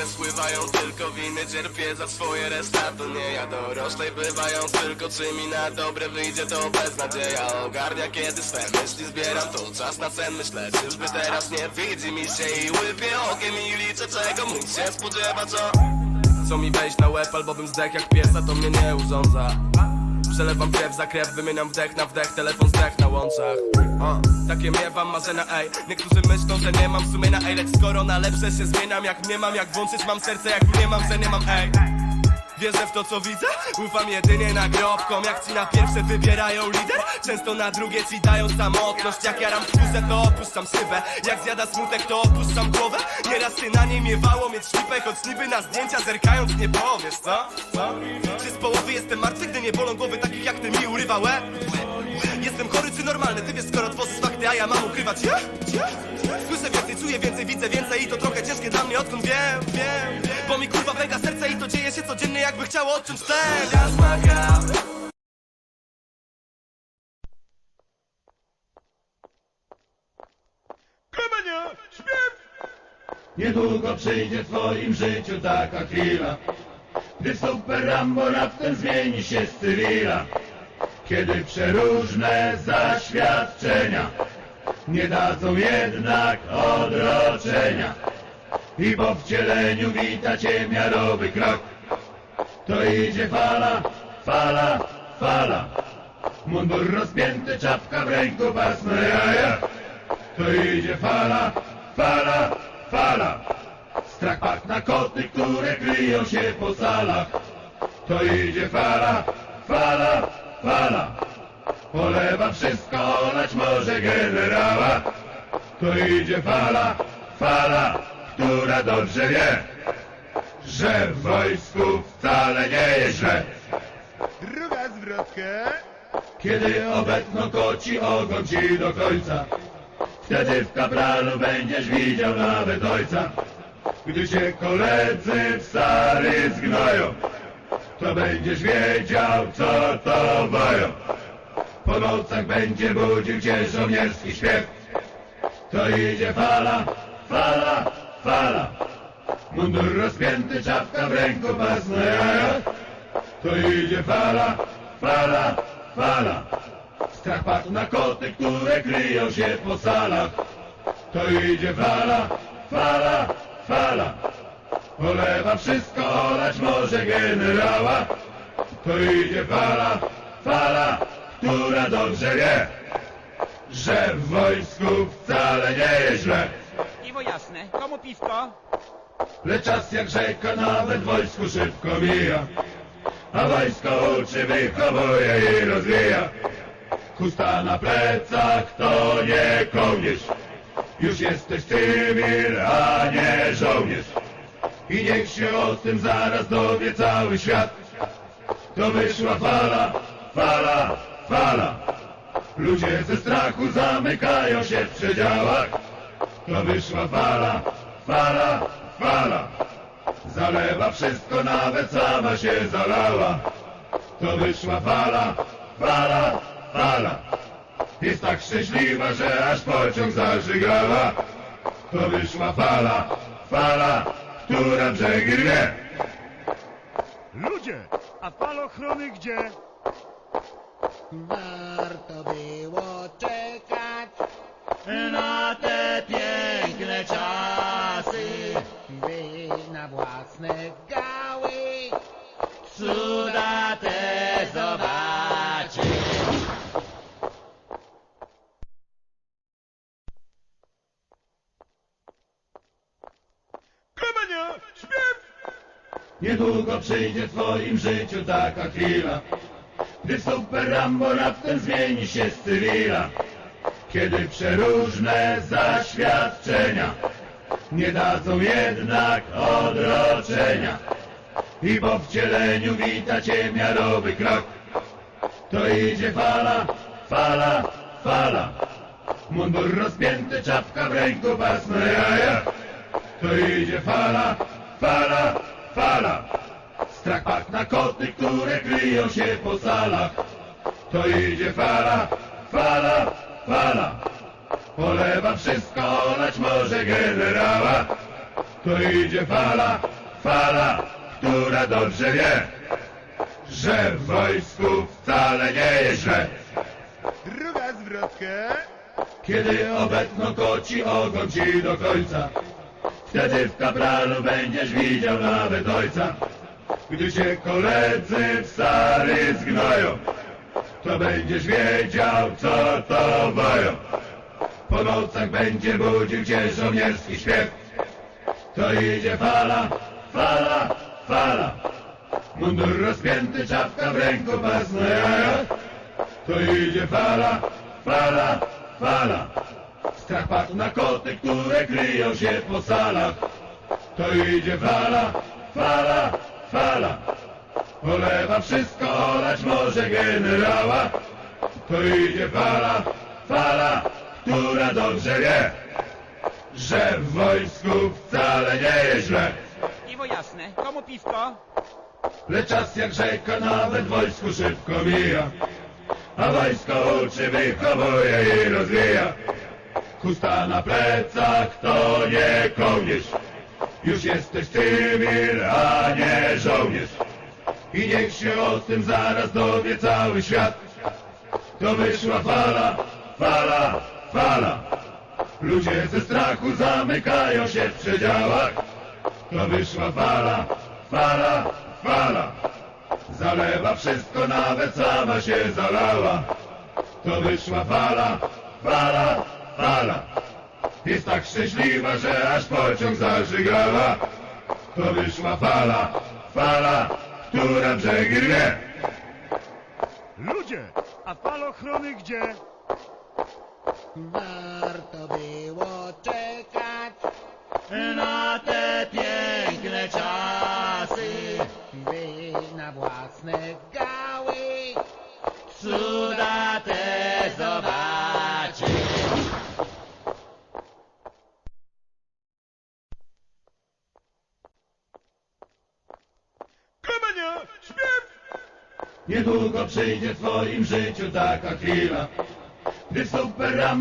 ciągle spływają Tylko winy cierpię za swoje resta To nie ja doroślej bywają Tylko czy mi na dobre wyjdzie to beznadzieja Ogarnia kiedy swe myśli zbieram To czas na sen. Myślę Czyżby teraz nie widzi mi się I łypię okiem i liczę czego mógł się spodziewać o Co mi wejść na łeb albo bym zdech jak piesa To mnie nie urządza Przelewam krew za krew, wymieniam wdech na wdech Telefon zdech na łączach. Uh. Takie miewam marzenia, ej. Niektórzy myślą, że nie mam sumienia, ej. Lecz skoro na lepsze się zmieniam Jak nie mam, jak włączyć mam serce Jak nie mam, że nie mam, ej Wierzę w to co widzę, ufam jedynie nagrobkom Jak ci na pierwsze wybierają lider Często na drugie ci dają samotność Jak jaram wkусę to opuszczam szybę Jak zjada smutek to opuszczam głowę Nieraz ty na niej miewało mieć szlipę Choć niby na zdjęcia zerkając nie powiesz, co? co? Czy z połowy jestem martwy, gdy nie bolą głowy takich jak ty mi urywa łeb? Jestem chory czy normalny, ty wiesz skoro tworzysz fakty, a ja mam ukrywać ja? Słyszę więcej, czuję więcej, widzę więcej i to trochę ciężkie dla mnie, odkąd wiem, wiem Bo mi kurwa pęka serce i to dzieje się codziennie jakby chciało odciąć ten Ja zmagam Klemenia, śpiew! Niedługo przyjdzie w twoim życiu taka chwila, gdy super Rambo raptem zmieni się z cywila. Kiedy przeróżne zaświadczenia nie dadzą jednak odroczenia. I po wcieleniu wita cię miarowy krok. To idzie fala, fala, fala. Mundur rozpięty, czapka w ręku, pasmo jaja. To idzie fala, fala, fala. Strach pak na koty, które kryją się po salach. To idzie fala, fala, fala. Polewa wszystko, olać może generała. To idzie fala, fala, która dobrze wie, że w wojsku wcale nie jest źle. Druga zwrotka. Kiedy obetną koci ogon ci do końca Wtedy w kapralu będziesz widział nawet ojca Gdy cię koledzy w stary zgnoją To będziesz wiedział co to boją Po nocach będzie budził cię żołnierski śpiew To idzie fala, fala, fala Mundur rozpięty, czapka w ręku, pas to idzie fala, fala, fala. Strach padł na koty, które kryją się po salach. To idzie fala, fala, fala. Polewa wszystko, olać może generała. To idzie fala, fala, która dobrze wie, że w wojsku wcale nie jest źle. Piwo jasne. Komu piwko? Lecz czas jak rzeka nawet w wojsku szybko mija A wojsko uczy, wychowuje i rozwija Chusta na plecach to nie kołnierz Już jesteś cywil, a nie żołnierz I niech się o tym zaraz dowie cały świat To wyszła fala, fala, fala Ludzie ze strachu zamykają się w przedziałach to wyszła fala, fala, fala. Zalewa wszystko, nawet sama się zalała. To wyszła fala, fala, fala. Jest tak szczęśliwa, że aż pociąg zażygała. To wyszła fala, fala, która brzegi rwie. Ludzie, a falochrony gdzie? Warto było czekać Niedługo przyjdzie w twoim życiu taka chwila, gdy super Rambo raptem zmieni się z cywila. Kiedy przeróżne zaświadczenia nie dadzą jednak odroczenia. I po wcieleniu wita cię miarowy krok. To idzie fala, fala, fala. Mundur rozpięty, czapka w ręku, pas na jaja. To idzie fala, fala, fala. Strach pak na koty, które kryją się po salach. To idzie fala, fala, fala. Polewa wszystko, olać może generała. to idzie fala, fala, która dobrze wie, że w wojsku wcale nie jest źle. Druga zwrotka. Kiedy obetną koci ogon ci do końca, wtedy w kapralu będziesz widział nawet ojca. Gdy cię koledzy w stary zgnoją, to będziesz wiedział, co to boją. Po nocach będzie budził cię żołnierski śpiew. To idzie fala, fala, fala. Mundur rozpięty, czapka w ręku, pas na jajach. To idzie fala, fala, fala. Strach padł na koty, które kryją się po salach. To idzie fala, fala, fala. Polewa wszystko, olać może generała. To idzie fala, fala, która dobrze wie, że w wojsku wcale nie jest źle. Piwo jasne. Komu piwko? Lecz czas jak rzeka nawet w wojsku szybko mija A wojsko uczy, wychowuje i rozwija Chusta na plecach to nie kołnierz. Już jesteś cywil, a nie żołnierz. I niech się o tym zaraz dowie cały świat. To wyszła fala, fala, fala. Ludzie ze strachu zamykają się w przedziałach. To wyszła fala, fala, fala. Zalewa wszystko, nawet sama się zalała. To wyszła fala, fala, fala. Jest tak szczęśliwa, że aż pociąg zażygała. To wyszła fala, fala, która brzegi rwie. Ludzie, a falochrony gdzie? Warto było Niedługo przyjdzie w twoim życiu taka chwila, gdy super